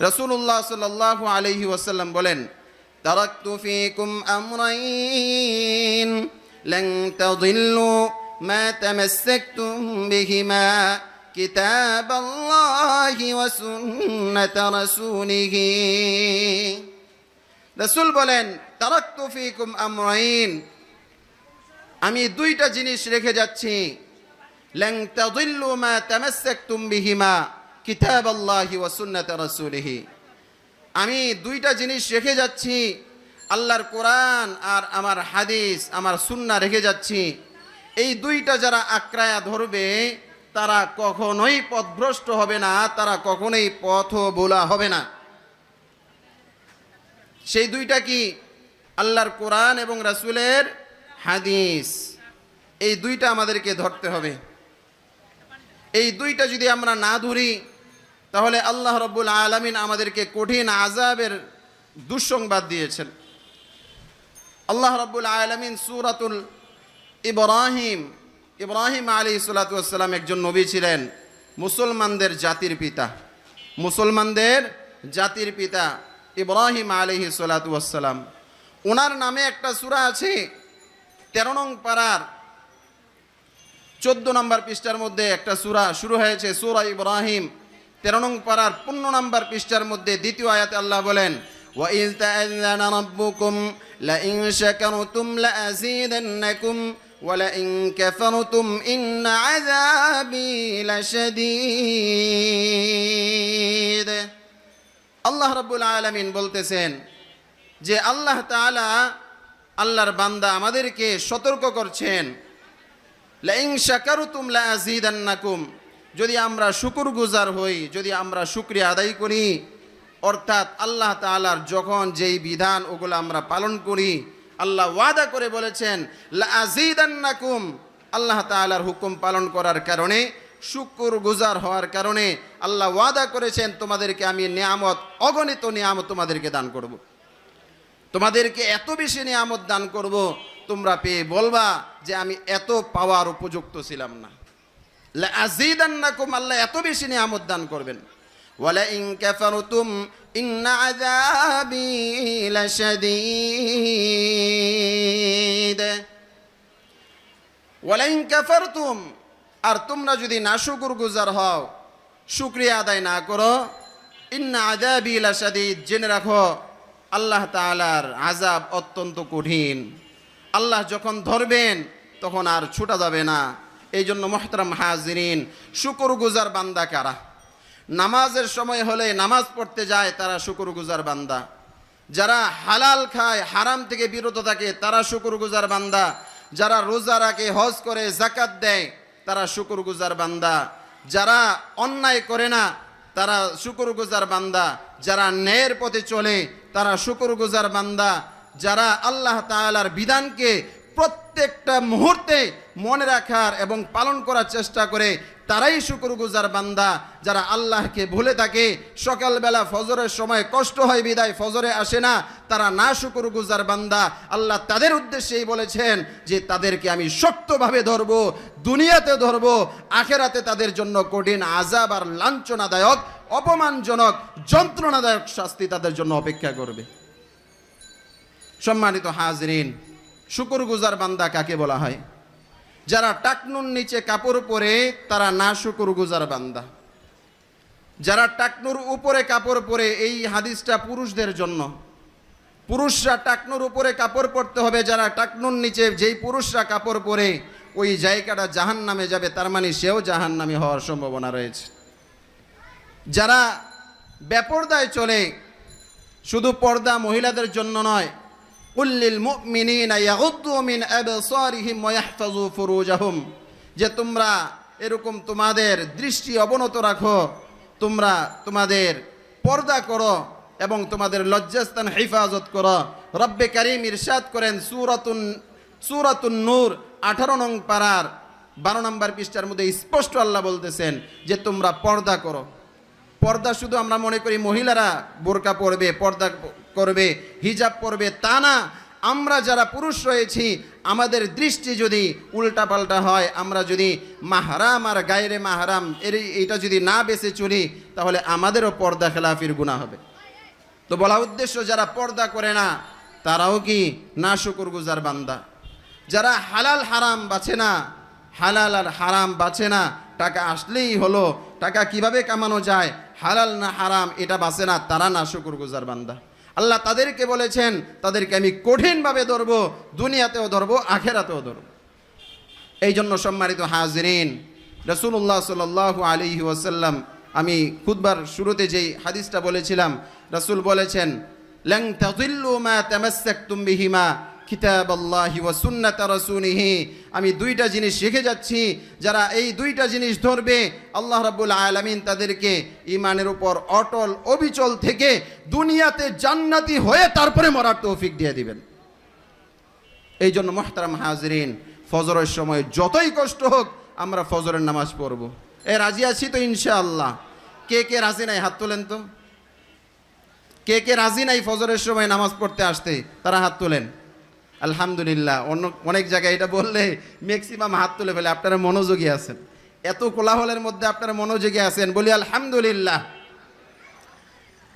রসুল্লাহ সাল্লাহ আলহি ওয়াসাল্লাম বলেন তারাক্তু ফিকুম আমরাইন لن تضلوا ما تمسكتم بهما كتاب الله وسنة رسوله রসুল বলেন তারাক্তু ফিকুম আমরাইন আমি দুইটা জিনিস রেখে যাচ্ছি لن تضلوا ما تمسكتم بهما কিতাব আল্লাহি ওয়া সুন্নাত রাসূলিহি। আমি দুইটা জিনিস রেখে যাচ্ছি, আল্লাহর কোরআন আর আমার হাদিস, আমার সুন্না রেখে যাচ্ছি। এই দুইটা যারা আক্রায়া ধরবে, তারা কখনোই পথভ্রষ্ট হবে না, তারা কখনোই পথ বোলা হবে না। সেই দুইটা কি? আল্লাহর কোরআন এবং রাসুলের হাদিস। এই দুইটা আমাদেরকে ধরতে হবে। এই দুইটা যদি আমরা না ধরি তাহলে আল্লাহ রব্বুল আলমিন আমাদেরকে কঠিন আজাবের দুঃসংবাদ দিয়েছেন। আল্লাহ রব্বুল আলমিন সুরাতুল ইব্রাহিম ইব্রাহিম আলী সালাতাম একজন নবী ছিলেন, মুসলমানদের জাতির পিতা। মুসলমানদের জাতির পিতা ইব্রাহিম আলিহি সালাতাম ওনার নামে একটা সুরা আছে, তেরো নং পাড়ার চোদ্দ নম্বর পৃষ্ঠার মধ্যে একটা সুরা শুরু হয়েছে, সুরা ইব্রাহিম। তেরো নং পাড়ার পূর্ণ নম্বর পৃষ্ঠার মধ্যে দ্বিতীয় আয়াতে আল্লাহ বলেন وَإِذْ تَأَذَّنَ رَبُّكُمْ لَئِن شَكَرْتُمْ لَأَزِيدَنَّكُمْ وَلَئِن كَفَرْتُمْ إِنَّ عَذَابِي لَشَدِيدٌ আল্লাহ রাব্বুল আলামিন বলতেছেন যে আল্লাহ তাআলা আল্লাহর বান্দা আমাদেরকে সতর্ক করছেন লাইং শাকারুতুম লা আযীদান্নাকুম যদি আমরা শুকুর গুজার হই, যদি আমরা শুকরিয়া আদায় করি, অর্থাৎ আল্লাহ তাআলার যখন যেই বিধান ওগুলো আমরা পালন করি, আল্লাহ ওয়াদা করে বলেছেন আযীদান্নাকুম আল্লাহ তাআলার হুকুম পালন করার কারণে শুকুর গুজার হওয়ার কারণে আল্লাহ ওয়াদা করেছেন, তোমাদেরকে আমি নিয়ামত, অগণিত নিয়ামত তোমাদেরকে দান করব। তোমাদেরকে এত বেশি নিয়ামত দান করব, তোমরা পেয়ে বলবা যে আমি এত পাওয়ার উপযুক্ত ছিলাম না। আজিদান্নাকুম আল্লাহ এত বেশি নিয়ামত দান করবেন। ওয়ালা ইন কাফারতুম, ইন্না আযাবি লাশাদীদ। ওয়ালা ইন কাফারতুম, আর তোমরা যদি নাশুকুর গুজার হও, শুকরিয়া আদায় না করো, ইন্না আযাবি লাশাদীদ, জেনে রাখো, আল্লাহ তাআলার আজাব অত্যন্ত কঠিন। আল্লাহ যখন ধরবেন, তখন আর ছুটা যাবে না। এই জন্য মোহতরম হাজিরিন শুকুর গুজার বান্দা কারা? নামাজের সময় হলে নামাজ পড়তে যায়, তারা শুকুর গুজার বান্দা। যারা হালাল খায়, হারাম থেকে বিরত থাকে, তারা শুকুর গুজার বান্দা। যারা রোজা রাখে, হজ করে জাকাত দেয়, তারা শুকুর গুজার বান্দা। যারা অন্যায় করে না, তারা শুকুর গুজার বান্দা। যারা ন্যায়ের পথে চলে, তারা শুকুর গুজার বান্দা। যারা আল্লাহ তাআলার বিধানকে প্রত্যেকটা মুহূর্তে মনে রাখার এবং পালন করার চেষ্টা করে তারাই শুকুরগুজার বান্দা। যারা আল্লাহকে ভুলে থাকে, সকালবেলা ফজরের সময় কষ্ট হয়, বিদায় ফজরে আসে না, তারা না শুকুরগুজার বান্দা। আল্লাহ তাদের উদ্দেশ্যেই বলেছেন যে, তাদেরকে আমি শক্তভাবে ধরব, দুনিয়াতে ধরব, আখেরাতে তাদের জন্য কঠিন আজাব আর লাঞ্ছনাদায়ক, অপমানজনক, যন্ত্রণাদায়ক শাস্তি তাদের জন্য অপেক্ষা করবে। সম্মানিত হাজরিন শুকুরগুজার বান্দা কাকে বলা হয়? যারা টাকনুর নিচে কাপড় পরে, তারা না শুকুরগুজার বান্দা। যারা টাকনুর উপরে কাপড় পরে, এই হাদিসটা পুরুষদের জন্য। পুরুষরা টাকনুর উপরে কাপড় পরতে হবে, যারা টাকনুর নিচে যেই পুরুষরা কাপড় পরে, ওই জায়গাটা জাহান নামে যাবে, তার মানে সেও জাহান নামে হওয়ার সম্ভাবনা রয়েছে। যারা বেপর্দায় চলে, শুধু পর্দা মহিলাদের জন্য নয় ফুরুজাহুম যে তোমরা এরকম তোমাদের দৃষ্টি অবনত রাখো, তোমরা তোমাদের পর্দা করো এবং তোমাদের লজ্জাস্থান হেফাজত করো। রব্বে কারিম ইরশাদ করেন সুরাতুন সুরাতুন নূর, আঠারো নং পাড়ার বারো নম্বর পৃষ্ঠার মধ্যে স্পষ্ট আল্লাহ বলতেছেন যে তোমরা পর্দা করো। পর্দা শুধু আমরা মনে করি মহিলারা বোরকা পরবে, পর্দা করবে, হিজাব পরবে তা না। আমরা যারা পুরুষ রয়েছি, আমাদের দৃষ্টি যদি উল্টাপাল্টা হয়, আমরা যদি মাহারাম আর গায়রে মাহারাম এর এটা যদি না বেছে চলি, তাহলে আমাদেরও পর্দা খেলাফির গুণা হবে। তো বলা উদ্দেশ্য, যারা পর্দা করে না, তারাও কি না শুকুর গুজার বান্দা? যারা হালাল হারাম বাছে না, হালাল আর হারাম বাছে না, টাকা আসলেই হলো, টাকা কীভাবে কামানো যায়, হালাল না হারাম, এটা বাঁচে না, তারা না শুকুর গুজার বান্দা। আল্লাহ তাদেরকে বলেছেন, তাদেরকে আমি কঠিনভাবে ধরব, দুনিয়াতেও ধরব, আখেরাতেও ধরব। এই জন্য সম্মানিত হাজরিন রসুল্লাহ সাল আলী ওয়াসাল্লাম, আমি খুদবার শুরুতে যেই হাদিসটা বলেছিলাম, রসুল বলেছেন লং তাজিল্লু মা তামাসসাকতুম বিহিমা। কিতাব আল্লাহি ওয়া সুন্নাত রাসূলিহি। আমি দুইটা জিনিস শিখে যাচ্ছি, যারা এই দুইটা জিনিস ধরবে, আল্লাহ রাব্বুল আলামিন তাদেরকে ইমানের উপর অটল অবিচল থেকে দুনিয়াতে জান্নাতি হয়ে তারপরে মরার তৌফিক দিয়ে দিবেন। এই জন্য মোহতারাম হাজরিন, ফজরের সময় যতই কষ্ট হোক আমরা ফজরের নামাজ পড়ব। এ রাজি আছি তো ইনশাআল্লাহ? কে কে রাজি নাই? হাত তোলেন তো। কে কে রাজি নাই ফজরের সময় নামাজ পড়তে আসতে? তারা হাত তোলেন। আলহামদুলিল্লাহ, অন্য অনেক জায়গায় এটা বললে ম্যাক্সিমাম হাত তুলে ফেলে, আপনারা মনোযোগী আছেন। এত কোলাহলের মধ্যে আপনারা মনোযোগী আছেন, বলি আলহামদুলিল্লাহ।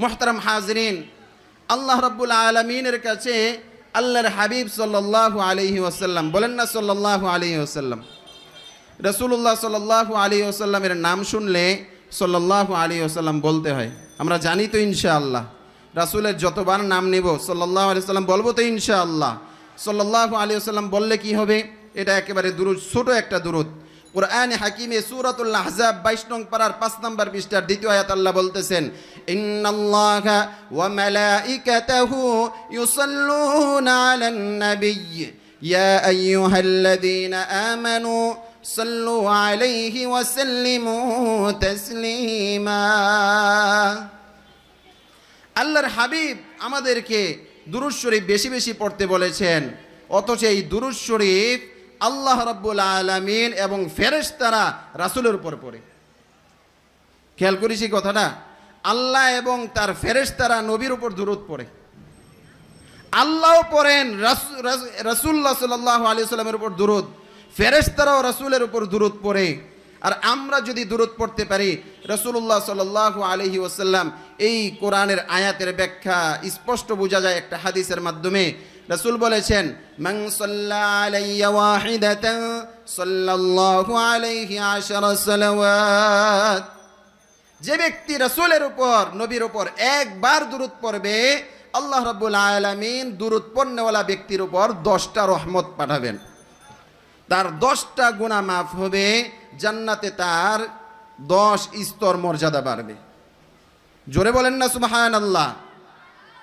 মোহতারাম হাজরিন, আল্লাহ রব্বুল আলমিনের কাছে আল্লাহর হাবিব সাল্লাহ আলহি ওসাল্লাম বলেন না সাল্লাহ আলহি ওসাল্লাম রসুল্লাহ সাল্লাহ আলী ওসাল্লামের নাম শুনলে সাল্লাহ আলী ওসাল্লাম বলতে হয়। আমরা জানি তো ইনশাআল্লাহ। রাসুলের যতবার নাম নেব সাল্লাহ আলি সাল্লাম বলব তো ইনশাআল্লাহ। সাল্লাহ আলী ওসাল্লাম বললে কি হবে? এটা একেবারে দুরুদ, ছোট একটা দুরুদ। কোরআনে হাকিমে সূরাতুল আহজাব 22 নং পাড়ার পাঁচ নম্বর পৃষ্ঠার দ্বিতীয় আয়াত আল্লাহ বলতেছেন ওয়া আল্লাহর হাবিব আমাদেরকে দুরুদ শরীফ বেশি বেশি পড়তে বলেছেন, অথচ এই দুরুদ শরীফ আল্লাহ রব্বুল আলমিন এবং ফেরেশতারা রাসুলের উপর পড়ে। খেয়াল করেছি কথাটা? আল্লাহ এবং তার ফেরেশতারা নবীর উপর দূরত পড়ে। আল্লাহও পড়েন রাসুল্লাহ সাল্লাহ আলী সাল্লামের উপর দূরত ফেরেশতারাও রাসুলের উপর দূরত পড়ে। আর আমরা যদি দূরত পড়তে পারি রসুল্লাহ সাল আলহি ওসাল্লাম এই কোরআনের আয়াতের ব্যাখ্যা স্পষ্ট বোঝা যায় একটা হাদিসের মাধ্যমে। রসুল বলেছেন যে ব্যক্তি রসুলের উপর, নবীর উপর একবার দূরত পড়বে, আল্লাহ রাব্বুল আলামিন দূরত পড়নেওয়ালা ব্যক্তির উপর দশটা রহমত পাঠাবেন। তার দশটা গুণা মাফ হবে জান্নাতে তার দশ স্তর মর্যাদা বাড়বে। জোরে বলেন না সুবাহান আল্লাহ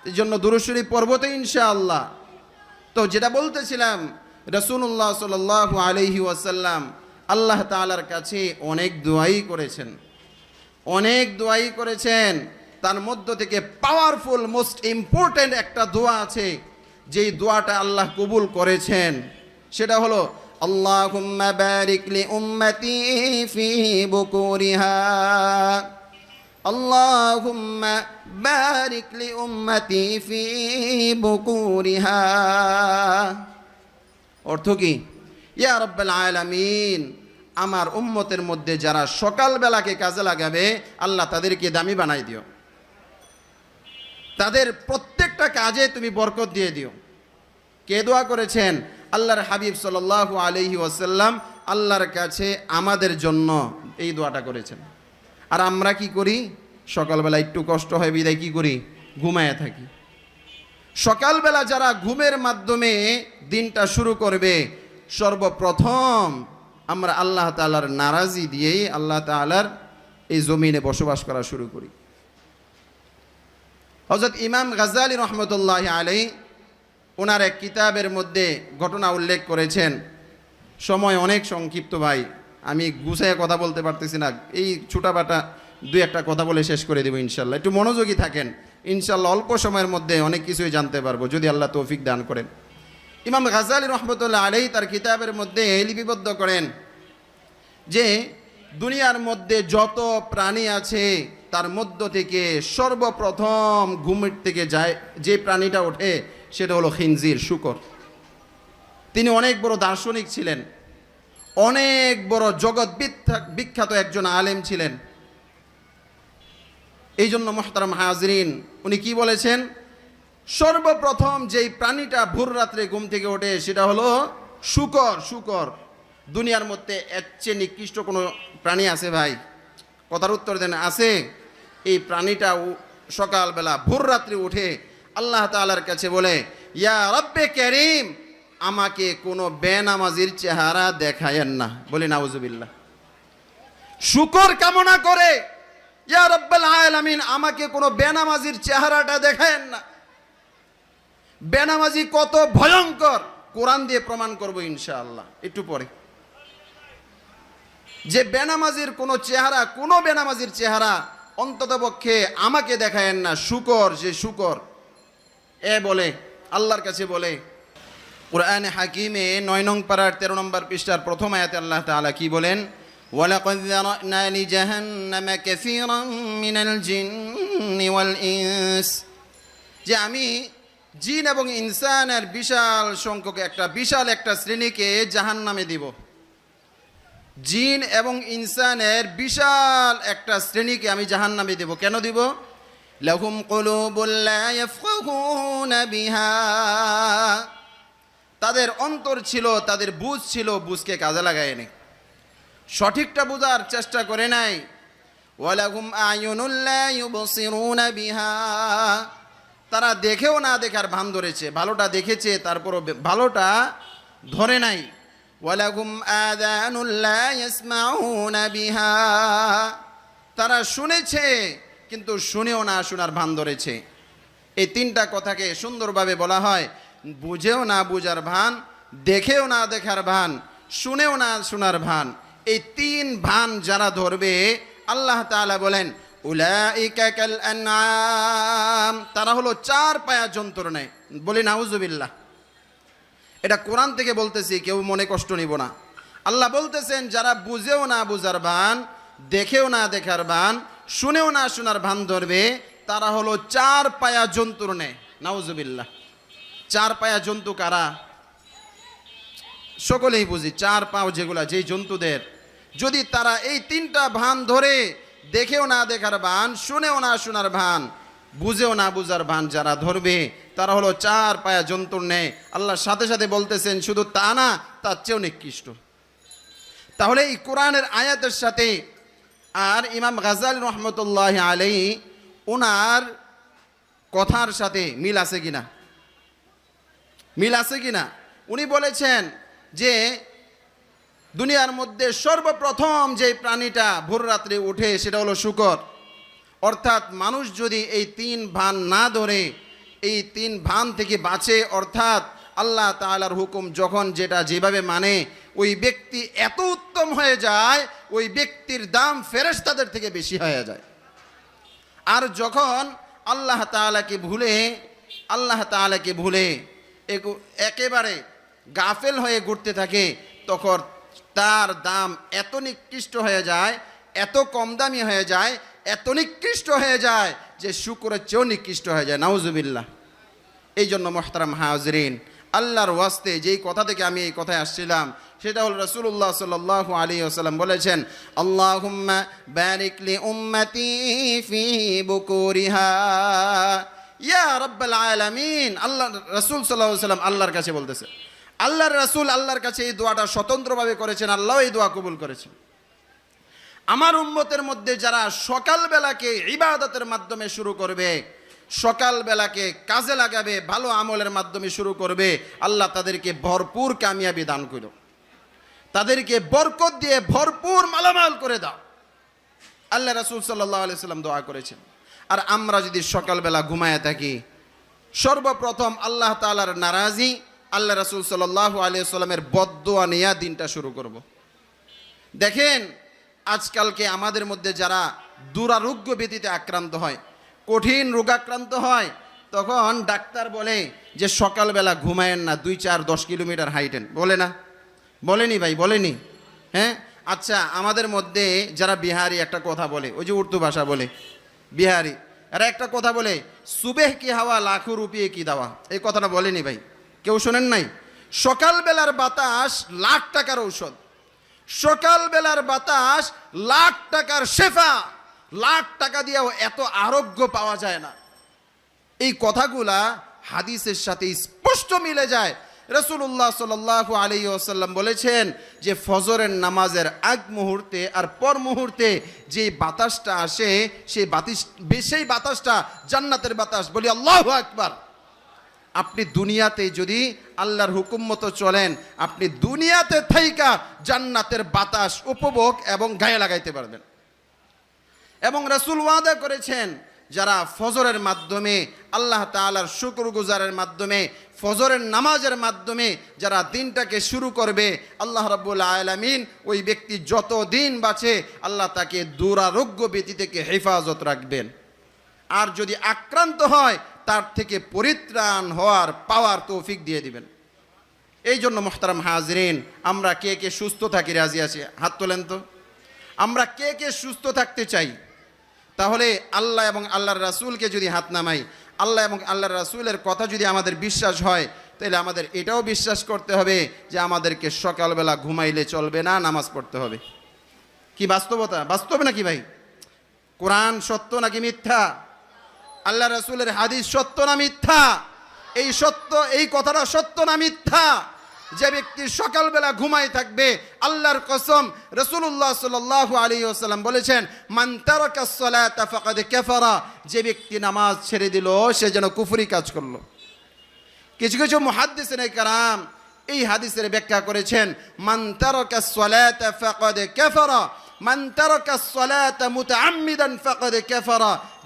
এই জন্য দুরুশরী পর্বতে ইনশা আল্লাহ তো যেটা বলতেছিলাম রসুল্লাহ সাল আলহি ওয়াসাল্লাম আল্লাহ তালার কাছে অনেক দোয়াই করেছেন। অনেক দোয়াই করেছেন। তার মধ্য থেকে পাওয়ারফুল মোস্ট ইম্পর্ট্যান্ট একটা দোয়া আছে, যেই দোয়াটা আল্লাহ কবুল করেছেন। সেটা হলো اللهم بارك لأمتي في بكورها اللهم بارك لأمتي في بكورها অর্থ কি ইয়া রব্বাল আলামিন আমার উম্মতের মধ্যে যারা সকালবেলাকে কাজে লাগাবে আল্লাহ তাদেরকে দামি বানাই দিও তাদের প্রত্যেকটা কাজে তুমি বরকত দিয়ে দিও কে দোয়া করেছেন আল্লাহর হাবিব সাল আলহি ওসাল্লাম আল্লাহর কাছে আমাদের জন্য এই দোয়াটা করেছেন। আর আমরা কি করি? সকালবেলা একটু কষ্ট হয়, বিদায় কি করি? ঘুমায় থাকি। সকালবেলা যারা ঘুমের মাধ্যমে দিনটা শুরু করবে, সর্বপ্রথম আমরা আল্লাহ তালার নারাজি দিয়েই আল্লাহ তালার এই জমিনে বসবাস করা শুরু করি। হজরত ইমাম গাজালি রহমতুল্লাহ আলাই ওনার এক কিতাবের মধ্যে ঘটনা উল্লেখ করেছেন। সময় অনেক সংক্ষিপ্ত ভাই, আমি গুছাইয়ে কথা বলতে পারতেছি না। এই ছোটাবাটা দুই একটা কথা বলে শেষ করে দেবো ইনশাল্লাহ। একটু মনোযোগী থাকেন, ইনশাল্লাহ অল্প সময়ের মধ্যে অনেক কিছুই জানতে পারব, যদি আল্লাহ তৌফিক দান করেন। ইমাম গাজালি রহমতুল্লাহ আলাই তার কিতাবের মধ্যে লিপিবদ্ধ করেন যে, দুনিয়ার মধ্যে যত প্রাণী আছে, তার মধ্য থেকে সর্বপ্রথম ঘুমের থেকে যায়, যে প্রাণীটা ওঠে সেটা হলো খিনজির, শুকর। তিনি অনেক বড় দার্শনিক ছিলেন। অনেক বড় জগৎ বিখ্যা- বিখ্যাত একজন আলেম ছিলেন। এই জন্য মোহতারাম হাজরিন, উনি কি বলেছেন? সর্বপ্রথম যেই প্রাণীটা ভোর রাত্রে ঘুম থেকে ওঠে, সেটা হলো শুকর শুকর। দুনিয়ার মধ্যে এর চেয়ে নিকৃষ্ট কোনো প্রাণী আছে ভাই? কথার উত্তর দেন, আছে। এই প্রাণীটা সকালবেলা ভোর রাত্রে উঠে আল্লাহ তাআলার কাছে বলে, ইয়া রব্বে করিম, আমাকে কোনো বেনামাজির চেহারা দেখায়েন না। বলি, নাউজুবিল্লাহ। শুকর কামনা করে, ইয়া রব্বাল আলামিন, আমাকে কোনো বেনামাজির চেহারাটা দেখায়েন না। বেনামাজি কত ভয়ঙ্কর। কোরআন দিয়ে প্রমাণ করব ইনশাআল্লাহ, একটু পরে। যে বেনামাজির কোনো চেহারা, কোনো বেনামাজির চেহারা অন্ততপক্ষে আমাকে দেখায়েন না, শুকর, যে শুকর। এ বলে, আল্লাহর কাছে বলে, কোরআনে হাকিমে নয় নং পাড়ার তেরো নম্বর পৃষ্ঠার প্রথম আয়াতে আল্লাহ তাআলা কি বলেন? যে আমি জিন এবং ইনসানের বিশাল সংখ্যক একটা বিশাল একটা শ্রেণীকে জাহান্নামে দিব। জিন এবং ইনসানের বিশাল একটা শ্রেণীকে আমি জাহান্নামে দেব। কেন দিব? লাহুম কলুবুল্লা ইয়াফকাহুনা বিহা তাদের অন্তর ছিল, তাদের বুঝ ছিল, বুঝকে কাজে লাগায়নি। সঠিকটা বোঝার চেষ্টা করে নাই। ওয়ালাহুম আয়ুনুল্লা ইউবসিরুনা বিহা। তারা দেখেও না দেখার ভান ধরেছে, ভালোটা দেখেছে, তারপরও ভালোটা ধরে নাই। ওয়ালাহুম আযানুল্লা ইয়াসমাউনা বিহা। তারা শুনেছে কিন্তু শুনেও না, শোনার ভান ধরেছে। এই তিনটা কথাকে সুন্দরভাবে বলা হয়, বুঝেও না বুঝার ভান, দেখেও না দেখার ভান, শুনেও না শোনার ভান। এই তিন ভান যারা ধরবে, আল্লাহ তাআলা বলেন তারা হলো চার পায়া যন্ত্র নেয়। বলি, নাউজুবিল্লাহ। এটা কোরআন থেকে বলতেছি, কেউ মনে কষ্ট নিব না। আল্লাহ বলতেছেন, যারা বুঝেও না বুঝার ভান, দেখেও না দেখার ভান শুনেও না শোনার ভান ধরবে, তারা হলো চার পায়া জন্তুর নেয় নাউজুবিল্লাহ। চার পায়া জন্তু কারা? সকলেই বুঝি, চার পাও যেগুলা, যেই জন্তুদের। যদি তারা এই তিনটা ভান ধরে দেখেও না দেখার ভান, শুনেও না শোনার ভান, বুঝেও না বুঝার ভান যারা ধরবে, তারা হলো চার পায়া জন্তুর নেয় আল্লাহর সাথে সাথে বলতেছেন, শুধু তা না, তার চেয়েও নিকৃষ্ট। তাহলে এই কোরআনের আয়াতের সাথে আর ইমাম গাজাল রহমতুল্লাহ আলাই ওনার কথার সাথে মিল আছে কিনা? মিল আছে কিনা? উনি বলেছেন যে দুনিয়ার মধ্যে সর্বপ্রথম যে প্রাণীটা ভোর রাত্রে উঠে সেটা হলো শুকর। অর্থাৎ মানুষ যদি এই তিন ভান না ধরে, এই তিন ভান থেকে বাঁচে, অর্থাৎ আল্লাহ তাআলার হুকুম যখন যেটা যেভাবে মানে ওই ব্যক্তি এত উত্তম হয়ে যায়, ওই ব্যক্তির দাম ফেরেশতাদের থেকে বেশি হয়ে যায়। আর যখন আল্লাহ তাআলাকে ভুলে, আল্লাহ তাআলাকে ভুলে একেবারে গাফেল হয়ে ঘুরতে থাকে, তখন তার দাম এত নিকৃষ্ট হয়ে যায়, এত কম দামি হয়ে যায়, এত নিকৃষ্ট হয়ে যায় যে শুকুরের চেয়েও নিকৃষ্ট হয়ে যায়। নাউজুবিল্লাহ। এই জন্য মোহতারাম হাজরিন আল্লাহর ওয়াস্তে, যেই কথা থেকে আমি এই কথায় আসছিলাম, সেটা হল রসুল্লাহ সাল আলী আসাল্লাম বলেছেন, আল্লাহুম্মা বারিকলি উম্মতি ফি বুকুরিহা। ইয়া রব্বাল আলামিন, আল্লাহ, রসুল সাল্লাহ সাল্লাম আল্লাহর কাছে বলতেছে। আল্লাহর রসুল আল্লাহর কাছে এই দোয়াটা স্বতন্ত্রভাবে করেছেন আল্লাহ এই দোয়া কবুল করেছেন। আমার উম্মতের মধ্যে যারা সকালবেলাকে ইবাদতের মাধ্যমে শুরু করবে সকালবেলাকে কাজে লাগাবে, ভালো আমলের মাধ্যমে শুরু করবে, আল্লাহ তাদেরকে ভরপুর কামিয়াবি দান করো। তাদেরকে বরকত দিয়ে ভরপুর মালামাল করে দাও। আল্লাহ রাসুল সাল্লাহ আলি সাল্লাম দোয়া করেছেন। আর আমরা যদি সকালবেলা ঘুমায় থাকি, সর্বপ্রথম আল্লাহ তালার নারাজি, আল্লাহ রাসুল সাল্লাহ আলিয়া সাল্লামের বদোয়া নেয়া দিনটা শুরু করব। দেখেন, আজকালকে আমাদের মধ্যে যারা দুরারোগ্য ব্যতীতে আক্রান্ত হয় কঠিন রোগাক্রান্ত হয়, তখন ডাক্তার বলে যে সকালবেলা ঘুমায়েন না, দুই চার দশ কিলোমিটার হাইটেন। বলে না? বলেনি ভাই, বলেনি। হ্যাঁ? আচ্ছা আমাদের মধ্যে যারা বিহারি, একটা কথা বলে, ওই যে উর্দু ভাষা বলে, বিহারি, এরা একটা কথা বলে, সুবেহ কি হাওয়া, লাখো রুপিয়ে কি দাওয়া? এই কথাটা বলেনি ভাই। কেউ শোনেন নাই? সকালবেলার বাতাস লাখ টাকার ঔষধ। সকালবেলার বাতাস লাখ টাকার শেফা। লাখ টাকা দিয়েও এত আরোগ্য পাওয়া যায় না। এই কথাগুলা হাদিসের সাথে স্পষ্ট মিলে যায়। রসুল্লাহ সাল আলী আসাল্লাম বলেছেন যে ফজরের নামাজের আগ মুহূর্তে আর পর মুহূর্তে যে বাতাসটা আসে সেই বাতিস, সেই বাতাসটা জান্নাতের বাতাস। বলি আল্লাহ আকবার। আপনি দুনিয়াতে যদি আল্লাহর হুকুম মতো চলেন, আপনি দুনিয়াতে থাইকা জান্নাতের বাতাস, উপভোগ এবং গায়ে লাগাইতে পারবেন। এবং রাসূল ওয়াদা করেছেন, যারা ফজরের মাধ্যমে, আল্লাহ তাআলার শুকর গুজারের মাধ্যমে, ফজরের নামাজের মাধ্যমে যারা দিনটাকে শুরু করবে, আল্লাহ রাব্বুল আলামিন ওই ব্যক্তি যত দিন বাঁচে, আল্লাহ তাকে দুরারোগ্য ব্যতি থেকে হেফাজত রাখবেন। আর যদি আক্রান্ত হয়, তার থেকে পরিত্রাণ হওয়ার পাওয়ার তৌফিক দিয়ে দিবেন। এই জন্য মোহতারাম হাজরিন, আমরা কে কে সুস্থ থাকি? রাজি আছি? হাত তোলেন তো। আমরা কে কে সুস্থ থাকতে চাই? তাহলে আল্লাহ এবং আল্লাহর রাসূলকে যদি হাত নামাই, আল্লাহ এবং আল্লাহর রাসূলের কথা যদি আমাদের বিশ্বাস হয়, তাহলে আমাদের এটাও বিশ্বাস করতে হবে যে আমাদেরকে সকালবেলা ঘুমাইলে চলবে না, নামাজ পড়তে হবে। কি বাস্তবতা? বাস্তব নাকি ভাই? কোরআন সত্য নাকি মিথ্যা? আল্লাহ রাসূলের হাদিস সত্য না মিথ্যা? এই সত্য, এই কথাটা সত্য না মিথ্যা? যে ব্যক্তি সকালবেলা ঘুমাই থাকবে, আল্লাহর কসম রসুল্লাহ সাল্লাহ আলী ওসাল্লাম বলেছেন মান্তারকাদ কেফারা। যে ব্যক্তি নামাজ ছেড়ে দিল, সে যেন কুফুরি কাজ করল। কিছু কিছু মুহাদ্দিসিন কারাম এই হাদিসের ব্যাখ্যা করেছেন মুতাআম্মিদান ফাকাদ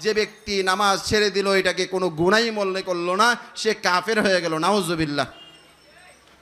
যে ব্যক্তি নামাজ ছেড়ে দিল, এটাকে কোনো গুণাই মনে করল না, সে কাফের হয়ে গেল, নাউজুবিল্লাহ।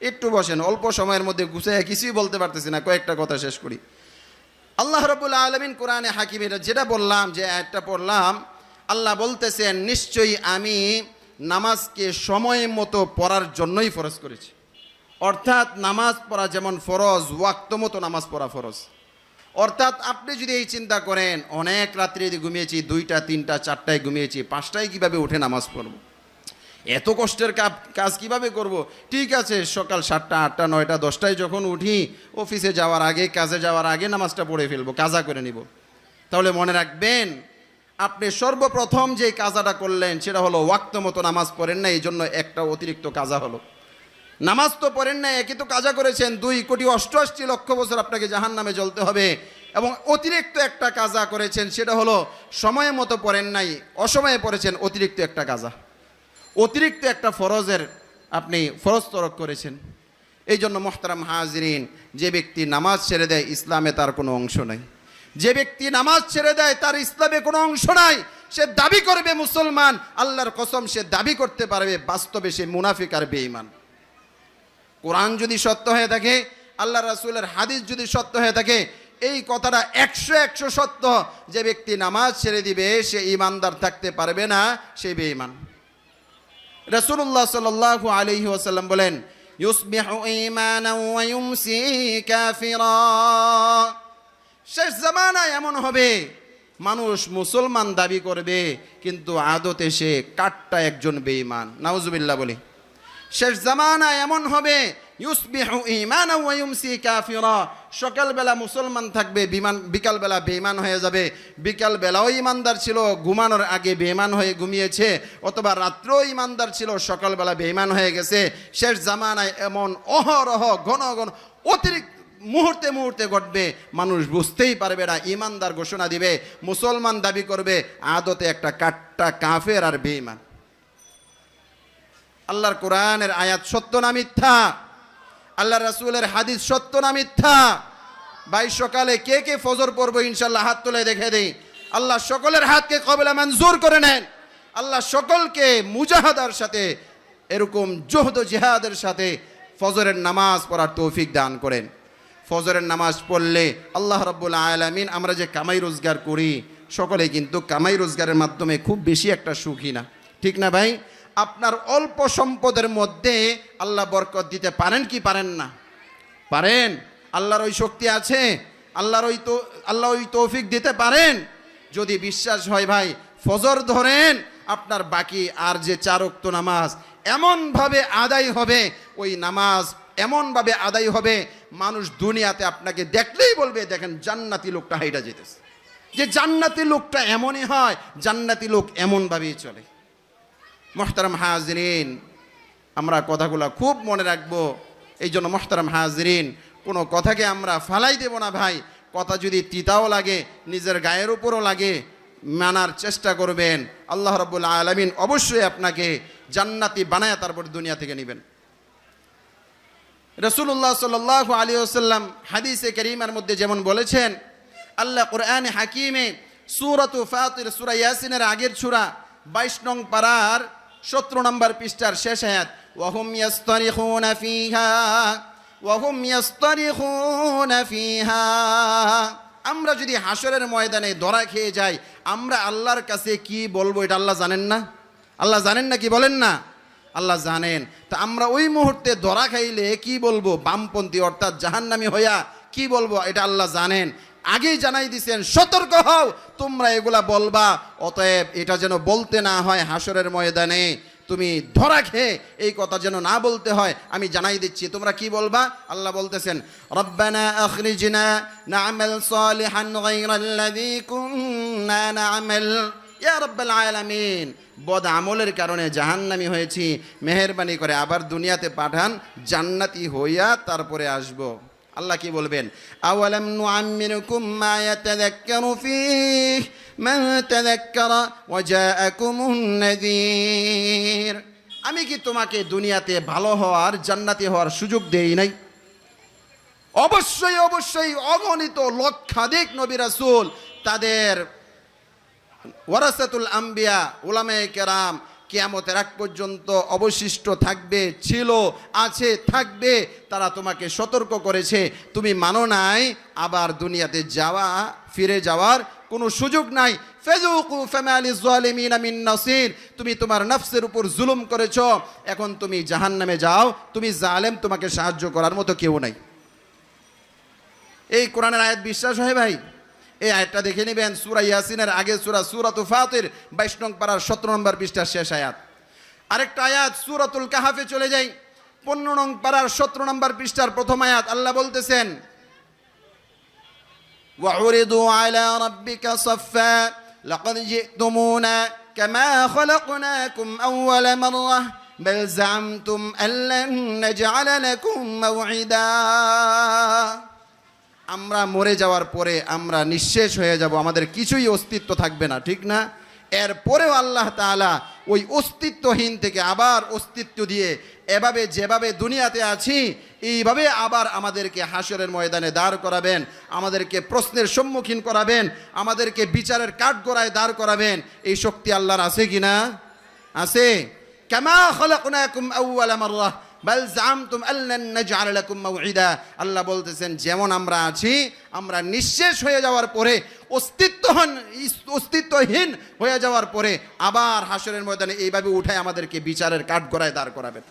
একটু বসেন, অল্প সময়ের মধ্যে গুছিয়ে কিছুই বলতে পারতেছি না, কয়েকটা কথা শেষ করি। আল্লাহ রবুল আলমিন কোরআনে হাকিমের যেটা বললাম, যে একটা পড়লাম, আল্লাহ বলতেছেন, নিশ্চয়ই আমি নামাজকে সময় মতো পড়ার জন্যই ফরজ করেছি। অর্থাৎ নামাজ পড়া যেমন ফরজ, ওয়াক্ত মতো নামাজ পড়া ফরজ। অর্থাৎ আপনি যদি এই চিন্তা করেন, অনেক রাত্রে ঘুমিয়েছি, দুইটা, তিনটা, চারটায় ঘুমিয়েছি, পাঁচটায় কীভাবে উঠে নামাজ পড়ব? এত কষ্টের কাজ কীভাবে করব? ঠিক আছে, সকাল সাতটা, আটটা, নয়টা, দশটায় যখন উঠি, অফিসে যাওয়ার আগে, কাজে যাওয়ার আগে নামাজটা পড়ে ফেলব, কাজা করে নিব। তাহলে মনে রাখবেন, আপনি সর্বপ্রথম যে কাজাটা করলেন, সেটা হলো ওয়াক্ত মতো নামাজ পড়েন না এই জন্য একটা অতিরিক্ত কাজা হলো। নামাজ তো পড়েন না একই তো কাজা করেছেন, দুই কোটি অষ্টআশি লক্ষ বছর আপনাকে জাহান নামে জ্বলতে হবে, এবং অতিরিক্ত একটা কাজা করেছেন, সেটা হলো সময় মতো পড়েন নাই, অসময়ে পড়েছেন, অতিরিক্ত একটা কাজা। অতিরিক্ত একটা ফরজের আপনি ফরজ তরক করেছেন। এই জন্য মোহতারাম হাজরিন, যে ব্যক্তি নামাজ ছেড়ে দেয়, ইসলামে তার কোনো অংশ নাই। যে ব্যক্তি নামাজ ছেড়ে দেয়, তার ইসলামে কোনো অংশ নাই। সে দাবি করবে মুসলমান, আল্লাহর কসম, সে দাবি করতে পারবে, বাস্তবে সে মুনাফিক আর বেঈমান। কোরআন যদি সত্য হয়ে থাকে, আল্লাহ রাসুলের হাদিস যদি সত্য হয়ে থাকে, এই কথাটা একশো একশো সত্য। যে ব্যক্তি নামাজ ছেড়ে দিবে, সে ইমানদার থাকতে পারবে না, সে বেঈমান। রসুল্লাহ সাল আলহি ওসাল্লাম বলেন শেষ জামানায় এমন হবে, মানুষ মুসলমান দাবি করবে, কিন্তু আদতে সে কাটটা একজন বেঈমান। নাউজুবিল্লাহ বলি। শেষ জামানায় এমন হবে, ইউসবিহু ঈমানা ওয়া ইউমসি কাফিরা। সকালবেলা মুসলমান থাকবে, বিমান, বিকালবেলা বেঈমান হয়ে যাবে। বিকালবেলাও ইমানদার ছিল, ঘুমানোর আগে বেঈমান হয়ে ঘুমিয়েছে, অথবা রাত্রেও ইমানদার ছিল, সকালবেলা বেঈমান হয়ে গেছে। শেষ জামানায় এমন অহরহ ঘন ঘন অতিরিক্ত মুহূর্তে মুহূর্তে ঘটবে, মানুষ বুঝতেই পারবে না ইমানদার ঘোষণা দিবে, মুসলমান দাবি করবে, আদতে একটা কাট্টা কাফের আর বেঈমান। আল্লাহর কোরআনের আয়াত সত্য না মিথ্যা? আল্লাহ রাসুলের হাদিস সত্য না মিথ্যা? ভাই, সকালে কে কে ফজর পড়ব ইনশাল্লাহ হাত তুলে দেখে দেই। আল্লাহ সকলের হাতকে কবলা মঞ্জুর করে নেন। আল্লাহ সকলকে মুজাহাদার সাথে, এরকম জোহদ জেহাদের সাথে ফজরের নামাজ পড়ার তৌফিক দান করেন। ফজরের নামাজ পড়লে আল্লাহ রব্বুল আলামিন আমরা যে কামাই রোজগার করি সকলে কিন্তু কামাই রোজগারের মাধ্যমে খুব বেশি একটা সুখী না। ঠিক না ভাই? আপনার অল্প সম্পদের মধ্যে আল্লাহ বরকত দিতে পারেন কি পারেন না? পারেন। আল্লাহর ওই শক্তি আছে। আল্লাহর ওই তো আল্লাহ ওই তৌফিক দিতে পারেন। যদি বিশ্বাস হয় ভাই, ফজর ধরেন, আপনার বাকি আর যে চারক্ত নামাজ এমনভাবে আদায় হবে, ওই নামাজ এমনভাবে আদায় হবে, মানুষ দুনিয়াতে আপনাকে দেখলেই বলবে, দেখেন জান্নাতি লোকটা হাইটা যেতেছে। যে জান্নাতি লোকটা এমনই হয়, জান্নাতি লোক এমনভাবেই চলে। মোহতারাম হাজরিন, আমরা কথাগুলো খুব মনে রাখব। এই জন্য মোহতারাম হাজরিন, কোনো কথাকে আমরা ফালাই দেব না ভাই। কথা যদি তিতাও লাগে, নিজের গায়ের উপরও লাগে, মানার চেষ্টা করবেন। আল্লাহ রব্বুল আলমিন অবশ্যই আপনাকে জান্নাতি বানায় তারপর দুনিয়া থেকে নেবেন। রসুল্লাহ সাল্লাহ আলী আসাল্লাম হাদিসে করিমার মধ্যে যেমন বলেছেন, আল্লাহ কোরআন হাকিমে সুরত ফাতির, সুরা ইয়াসিনের আগের সুরা বাইশ নং পাড়ার সতেরো নম্বর পৃষ্ঠার শেষ আয়াত, ওয়াহুম ইয়াস্তারিখুনা ফিহা ইয়াস্তারিখুনা ফিহা। আমরা যদি হাসরের ময়দানে ধরা খেয়ে যাই, আমরা আল্লাহর কাছে কি বলব এটা আল্লাহ জানেন না? আল্লাহ জানেন না কি বলেন না? আল্লাহ জানেন। তা আমরা ওই মুহূর্তে ধরা খাইলে কি বলব? বামপন্থী অর্থাৎ জাহান্নামি হইয়া কি বলব এটা আল্লাহ জানেন। আগেই জানাই দিছেন, সতর্ক হও, তোমরা এগুলা বলবা, অতএব এটা যেন বলতে না হয় হাসরের ময়দানে। তুমি ধরা খেয়ে এই কথা যেন না বলতে হয়, আমি জানাই দিচ্ছি, তোমরা কি বলবা? আল্লাহ বলতেছেন, রব্বানা বদ আমলের কারণে জাহান্নামি হয়েছি, মেহেরবানি করে আবার দুনিয়াতে পাঠান, জান্নাতি হইয়া তারপরে আসব। আল্লাহ কি বলবেন? আওয়ালাম মা ইয়াতাযাক্কারু ফীহ? মান তাযাক্কারা ওয়া জাআকুমুন নাযীর। আমি কি তোমাকে দুনিয়াতে ভালো হওয়ার, জান্নাতি হওয়ার সুযোগ দেই নাই? অবশ্যই অবশ্যই অগণিত লক্ষাধিক নবী রাসূল তাদের ওয়ারাসাতুল আম্বিয়া উলামে কেরাম কিয়ামতের এক পর্যন্ত অবশিষ্ট থাকবে, ছিল, আছে, থাকবে, তারা তোমাকে সতর্ক করেছে। তুমি মানো নাই, আবার দুনিয়াতে যাওয়া, ফিরে যাওয়ার কোনো সুযোগ নাই। তুমি তোমার নফসের উপর জুলুম করেছ। এখন তুমি জাহান্নামে যাও, তুমি জালেম, তোমাকে সাহায্য করার মতো কেউ নাই। এই কোরআনের আয়াত বিশ্বাস হয় ভাই? এই আয়াতটা দেখে নেবেন সুরা ইয়াসিনের আগে সুরা সুরাত ফাতির বাইশ নং পাড়ার সতেরো নম্বর পৃষ্ঠার শেষ আয়াত আরেকটা আয়াত সুরাতুল কাহাফে চলে যাই পনেরো নং পাড়ার সতেরো নম্বর পৃষ্ঠার প্রথম আয়াত আল্লাহ বলতেছেন وعرضوا على ربك صفا لقد جئتمونا كما خلقناكم أول مرة بل زعمتم أن لن نجعل لكم موعدا আমরা মরে যাওয়ার পরে আমরা নিঃশেষ হয়ে যাব, আমাদের কিছুই অস্তিত্ব থাকবে না, ঠিক না? এরপরেও আল্লাহ তাআলা ওই অস্তিত্বহীন থেকে আবার অস্তিত্ব দিয়ে এভাবে যেভাবে দুনিয়াতে আছি, এইভাবে আবার আমাদেরকে হাসরের ময়দানে দাঁড় করাবেন, আমাদেরকে প্রশ্নের সম্মুখীন করাবেন, আমাদেরকে বিচারের কাঠগড়ায় দাঁড় করাবেন, এই শক্তি আল্লাহর আছে কি না আছে। কেমা আউয়ালা মাররাহ আল্লাহ বলতেছেন, যেমন আমরা আছি, আমরা নিঃশেষ হয়ে যাওয়ার পরে, অস্তিত্বহীন অস্তিত্বহীন হয়ে যাওয়ার পরে, আবার হাসরের ময়দানে এইভাবে উঠায় আমাদেরকে বিচারের কাঠ কাঠগড়ায় দাঁড় করাবেন।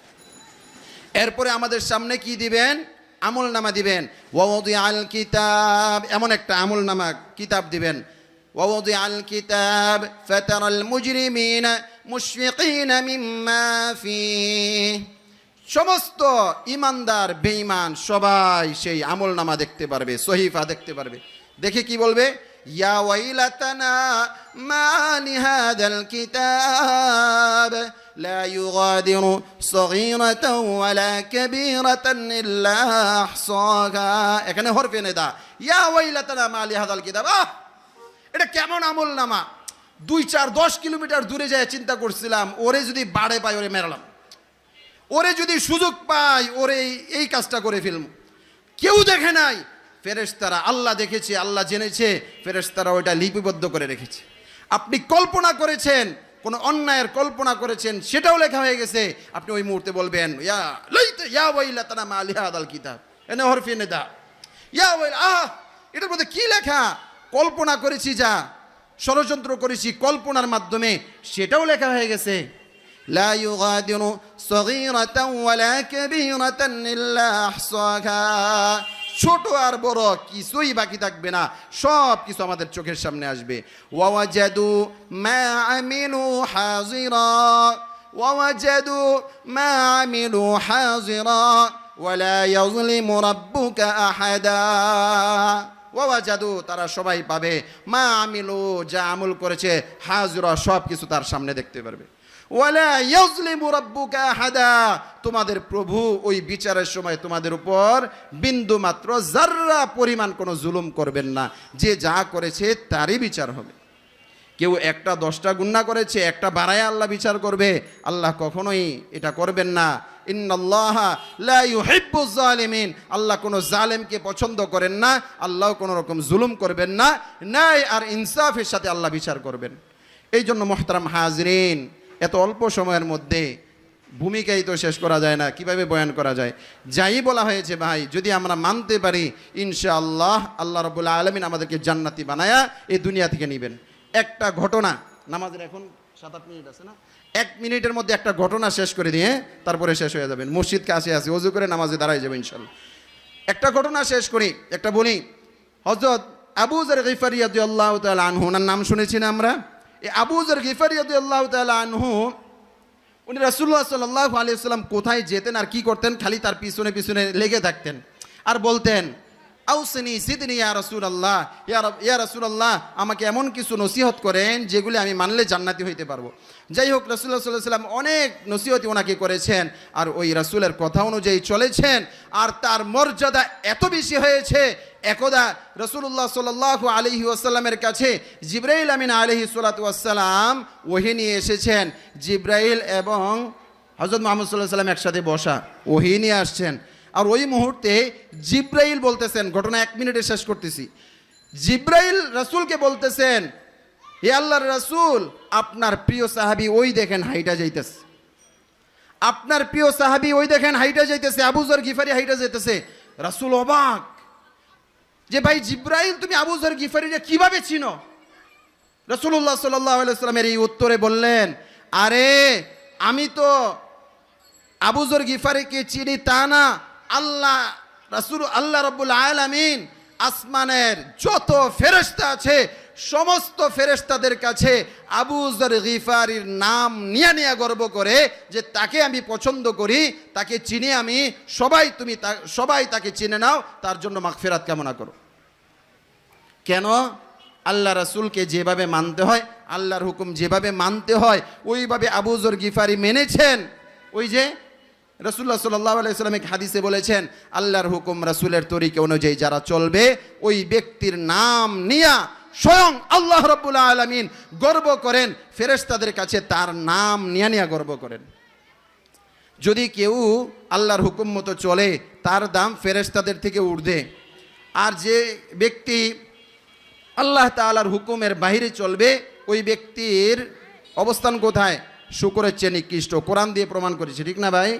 এরপরে আমাদের সামনে কি দিবেন? আমল নামা দিবেন। ওয়াদি আল কিতাব, এমন একটা আমল নামা কিতাব দিবেন। ওয়াদি আল কিতাব, ফাতারাল মুজরিমিন মুশফিকিন মিম্মা ফি সমস্ত ইমানদার, বেঈমান সবাই সেই আমল নামা দেখতে পারবে, সহিফা দেখতে পারবে। দেখে কি বলবে? ইয়া ওয়াইলাতানা মালি হাদাল কিতাব, লা ইউগাদিরু সগীরাতাও ওয়ালা এখানে হরফে নেদা ইয়া কিতাব। এটা কেমন আমল নামা দুই চার দশ কিলোমিটার দূরে যায় চিন্তা করছিলাম, ওরে যদি বাড়ে পায়, ওরে মেরালাম। ওরে যদি সুযোগ পাই, ওরে এই- কাজটা করে ফেলব। কেউ দেখে নাই, ফেরেশতারা আল্লাহ দেখেছে, আল্লাহ জেনেছে, ফেরেশতারা ওইটা লিপিবদ্ধ করে রেখেছে। আপনি কল্পনা করেছেন, কোনো অন্যায়ের কল্পনা করেছেন, সেটাও লেখা হয়ে গেছে, আপনি ওই মুহূর্তে বলবেন, ইয়া ইয়া তানা মা লিহাদ আল কিতাব, এনে হরফি নেদা। ইয়া আহ, এটার মধ্যে কি লেখা? কল্পনা করেছি যা, ষড়যন্ত্র করেছি কল্পনার মাধ্যমে, সেটাও লেখা হয়ে গেছে। لا يغادر صغيرة ولا كبيرة إلا أحصاها ছোট আর বড় কিছুই বাকি থাকবে না সব কিছু আমাদের চোখের সামনে আসবে ওয়াওয়াজাদু মা আমিলু হাজিরা ওয়াওয়াজাদু মা আমিলু হাজিরা ওয়ালা ইয়াজলিমু রাব্বুকা আহাদা ওয়াওয়াজাদু তারা সবাই পাবে মা আমিলু যা আমল করেছে হাজিরা সব কিছু তার সামনে দেখতে পারবে তোমাদের প্রভু ওই বিচারের সময় তোমাদের উপর বিন্দু মাত্র জাররা পরিমাণ কোনো জুলুম করবেন না। যে যা করেছে তারই বিচার হবে। কেউ একটা দশটা গুন্না করেছে, একটা বাড়ায় আল্লাহ বিচার করবে। আল্লাহ কখনোই এটা করবেন না। ইন্নাল্লাহ লা ইউহিব্বু জালিমিন আল্লাহ কোনো জালেমকে পছন্দ করেন না। আল্লাহ কোনো রকম জুলুম করবেন না। ন্যায় আর ইনসাফের সাথে আল্লাহ বিচার করবেন। এই জন্য মোহতারাম হাজরিন এত অল্প সময়ের মধ্যে ভূমিকাই তো শেষ করা যায় না, কীভাবে বয়ান করা যায়? যাই বলা হয়েছে ভাই, যদি আমরা মানতে পারি, ইনশাআল্লাহ আল্লাহ রবুল্লা আলমিন আমাদেরকে জান্নাতি বানায়া এই দুনিয়া থেকে নেবেন। একটা ঘটনা, নামাজের এখন সাত আট মিনিট আছে না? এক মিনিটের মধ্যে একটা ঘটনা শেষ করে দিয়ে তারপরে শেষ হয়ে যাবেন। মসজিদ কাছে আছে, অজু করে নামাজে দাঁড়াই যাবে ইনশাল্লাহ একটা ঘটনা শেষ করি, একটা বলি। হজরত আবুজর গিফারি আল্লাহ তাল আনহু, ওনার নাম শুনেছি না আমরা? আবুজর গিফারি আল্লাহ তাল আনহু, উনি রাসুল্লাহ সাল্লাহ আলিয়াল্লাম কোথায় যেতেন আর কি করতেন? খালি তার পিছনে পিছনে লেগে থাকতেন আর বলতেন, আউসেনি সিদনি ইয়া রসুল আল্লাহ ইয়া রসুল আল্লাহ আমাকে এমন কিছু নসিহত করেন যেগুলি আমি মানলে জান্নাতি হইতে পারব। যাই হোক রসুল্লাহ সাল্লাহ সাল্লাম অনেক নসিহতি ওনাকে করেছেন আর ওই রাসুলের কথা অনুযায়ী চলেছেন আর তার মর্যাদা এত বেশি হয়েছে একদা রসুল্লাহ সাল্লাহ আলহি ওয়াসাল্লামের কাছে জিব্রাইল আমিন আলহি সাল্লাতাম ওহি নিয়ে এসেছেন। জিব্রাইল এবং হজরত মোহাম্মদ সাল্লাহ সাল্লাম একসাথে বসা, ওহি নিয়ে আসছেন। আর ওই মুহূর্তে জিব্রাইল বলতেছেন, ঘটনা এক মিনিটে শেষ করতেছি। জিব্রাইল রাসূলকে বলতেছেন, হে আল্লাহর রাসূল, আপনার প্রিয় সাহাবি ওই দেখেন হাইটা যাইতেছে। আপনার প্রিয় সাহাবি ওই দেখেন হাইটা যাইতেছে আবুজর গিফারি হাইটা যাইতেছে। রাসূল অবাক যে ভাই জিব্রাইল, তুমি আবুজর গিফারিরে কীভাবে চিনো? রসুল্লাহ সাল্লামের এই উত্তরে বললেন, আরে, আমি তো আবুজর গিফারিকে চিনি তা না। আল্লাহ, রসুল, আল্লাহ রব্বুল আলামিন আসমানের যত ফেরেশতা আছে, সমস্ত ফেরেশতাদের কাছে আবুজর গিফারির নাম নিয়ে নিয়ে গর্ব করে যে তাকে আমি পছন্দ করি, তাকে চিনি আমি, সবাই তুমি সবাই তাকে চিনে নাও, তার জন্য মাগফিরাত কামনা করো। কেন? আল্লাহ রাসূলকে যেভাবে মানতে হয়, আল্লাহর হুকুম যেভাবে মানতে হয়, ওইভাবে আবুজর গিফারি মেনেছেন। ওই যে রসুল্লাহ সাল্লাহ আলাইসাল্লাম এক হাদিসে বলেছেন, আল্লাহর হুকুম রাসূলের তরিকা অনুযায়ী যারা চলবে, ওই ব্যক্তির নাম নিয়া স্বয়ং আল্লাহ রব্বুল আলমিন গর্ব করেন। ফেরেশতাদের কাছে তার নাম নিয়া নিয়া গর্ব করেন। যদি কেউ আল্লাহর হুকুম মতো চলে, তার দাম ফেরেশতাদের থেকে ঊর্ধ্বে। আর যে ব্যক্তি আল্লাহ তাআলার হুকুমের বাইরে চলবে, ওই ব্যক্তির অবস্থান কোথায়? শুকরের চেয়ে নিকৃষ্ট। কোরআন দিয়ে প্রমাণ করেছে, ঠিক না ভাই?